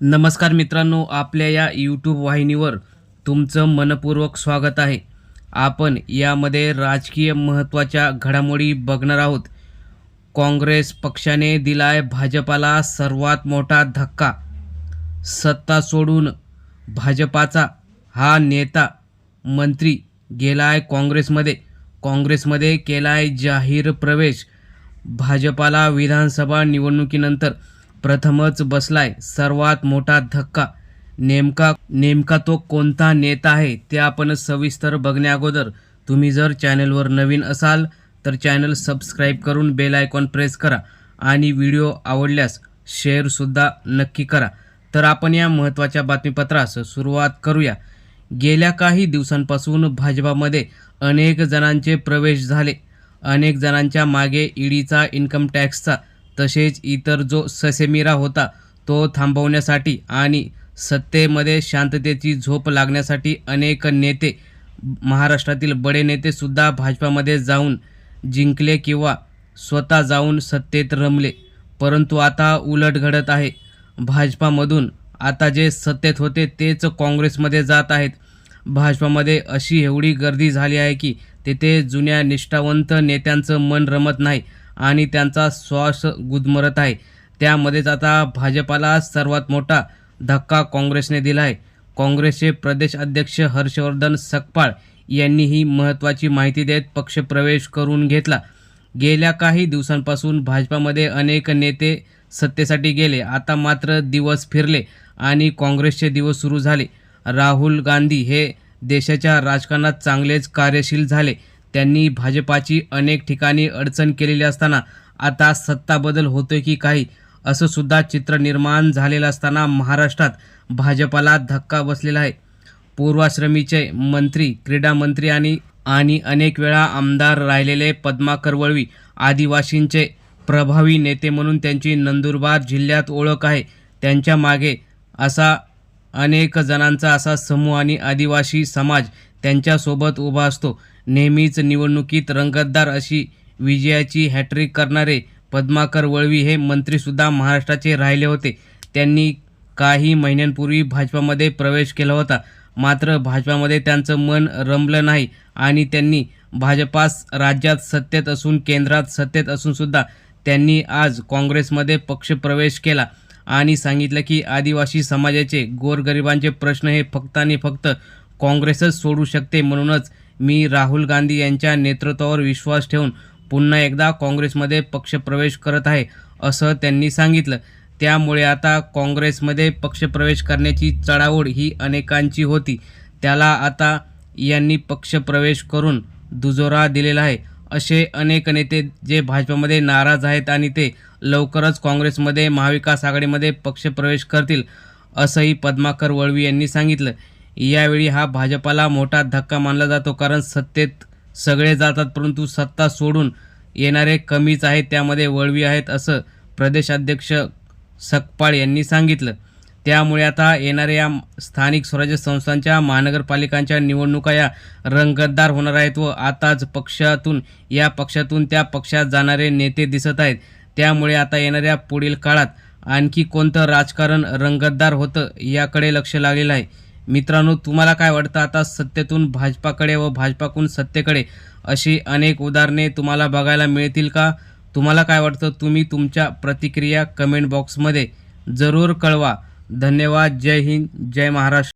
नमस्कार मित्रांनो आपल्या या यूट्यूब वाहिनीवर तुमचं मनपूर्वक स्वागत आहे. आपण यामध्ये राजकीय महत्त्वाच्या घडामोडी बघणार आहोत. काँग्रेस पक्षाने दिलाय भाजपाला सर्वात मोठा धक्का. सत्ता सोडून भाजपाचा हा नेता मंत्री गेलाय काँग्रेसमध्ये. काँग्रेसमध्ये केलाय जाहीर प्रवेश. भाजपाला विधानसभा निवडणुकीनंतर प्रथमच बसलाय. सर्वात मोठा धक्का. नेमका नेमका तो कोणता नेता आहे ते आपण सविस्तर बघण्याअगोदर तुम्ही जर चॅनलवर नवीन असाल तर चॅनल सबस्क्राईब करून बेल आयकॉन प्रेस करा आणि व्हिडिओ आवडल्यास शेअरसुद्धा नक्की करा. तर आपण या महत्त्वाच्या बातमीपत्रास सुरुवात करूया. गेल्या काही दिवसांपासून भाजपामध्ये अनेक जणांचे प्रवेश झाले. अनेक जणांच्या मागे ईडीचा इन्कम टॅक्सचा तसेच इतर जो ससेमिरा होता तो थांबवण्यासाठी आणि सत्तेमध्ये शांततेची झोप लागण्यासाठी अनेक नेते महाराष्ट्रातील बडे नेतेसुद्धा भाजपामध्ये जाऊन जिंकले किंवा स्वतः जाऊन सत्तेत रमले. परंतु आता उलट घडत आहे. भाजपामधून आता जे सत्तेत होते तेच काँग्रेसमध्ये जात आहेत. भाजपामध्ये अशी एवढी गर्दी झाली आहे की तेथे जुन्या निष्ठावंत नेत्यांचं मन रमत नाही. आणि त्यांचा श्वास गुदमरत आहे. त्यामध्येच आता भाजपाला सर्वात मोठा धक्का काँग्रेसने दिला आहे काँग्रेसचे प्रदेश अध्यक्ष हर्षवर्धन सकपाळ यांनी ही महत्त्वाची माहिती देत पक्षप्रवेश करून घेतला. गेल्या काही दिवसांपासून भाजपामध्ये अनेक नेते सत्तेसाठी गेले. आता मात्र दिवस फिरले आणि काँग्रेसचे दिवस सुरू झाले. राहुल गांधी हे देशाच्या राजकारणात चांगलेच कार्यशील झाले. त्यांनी भाजपाची अनेक ठिकाणी अडचण केलेली असताना आता सत्ता बदल होतोय की काही असं सुद्धा चित्र निर्माण झालेलं असताना महाराष्ट्रात भाजपाला धक्का बसलेला आहे. पूर्वाश्रमीचे मंत्री क्रीडा मंत्री आणि आणि अनेक वेळा आमदार राहिलेले पद्माकर वळवी आदिवासींचे प्रभावी नेते म्हणून त्यांची नंदुरबार जिल्ह्यात ओळख आहे. त्यांच्या मागे असा अनेक जणांचा असा समूह आणि आदिवासी समाज त्यांच्यासोबत उभा असतो. नेहमीच निवडणुकीत रंगतदार अशी विजयाची हॅट्रिक करणारे पद्माकर वळवी हे मंत्रीसुद्धा महाराष्ट्राचे राहिले होते. त्यांनी काही महिन्यांपूर्वी भाजपामध्ये प्रवेश केला होता. मात्र भाजपामध्ये त्यांचं मन रमलं नाही आणि त्यांनी भाजपास राज्यात सत्तेत असून केंद्रात सत्तेत असूनसुद्धा त्यांनी आज काँग्रेसमध्ये पक्षप्रवेश केला आणि सांगितलं की आदिवासी समाजाचे गोरगरिबांचे प्रश्न हे फक्त आणि फक्त काँग्रेसच सोडू शकते म्हणूनच मी राहुल गांधी यांच्या नेतृत्वावर विश्वास ठेवून पुन्हा एकदा काँग्रेसमध्ये पक्षप्रवेश करत आहे असं त्यांनी सांगितलं. त्यामुळे आता काँग्रेसमध्ये पक्षप्रवेश करण्याची चढाओढ ही अनेकांची होती. त्याला आता यांनी पक्षप्रवेश करून दुजोरा दिलेला आहे. असे अनेक नेते जे भाजपमध्ये नाराज आहेत आणि ते लवकरच काँग्रेसमध्ये महाविकास आघाडीमध्ये पक्षप्रवेश करतील असंही पद्माकर वळवी यांनी सांगितलं. यावेळी हा भाजपाला मोठा धक्का मानला जातो कारण सत्तेत सगळे जातात परंतु सत्ता सोडून येणारे कमीच आहेत त्यामध्ये वळवी आहेत असं प्रदेशाध्यक्ष सकपाळ यांनी सांगितलं. त्यामुळे आता येणाऱ्या या स्थानिक स्वराज्य संस्थांच्या महानगरपालिकांच्या निवडणुका या रंगतदार होणार आहेत व आताच पक्षातून या पक्षातून त्या पक्षात जाणारे नेते दिसत आहेत. त्यामुळे आता येणाऱ्या पुढील काळात आणखी कोणतं राजकारण रंगतदार होतं याकडे लक्ष लागलेलं आहे. मित्रांनो तुम्हाला काय वाटतं? आता सत्तेतून भाजपाकडे व भाजपाकडून सत्तेकडे अशी अनेक उदाहरणे तुम्हाला बघायला मिळतील का? तुम्हाला काय वाटतं? तुम्ही तुमच्या प्रतिक्रिया कमेंट बॉक्समध्ये जरूर कळवा. धन्यवाद. जय हिंद. जय महाराष्ट्र.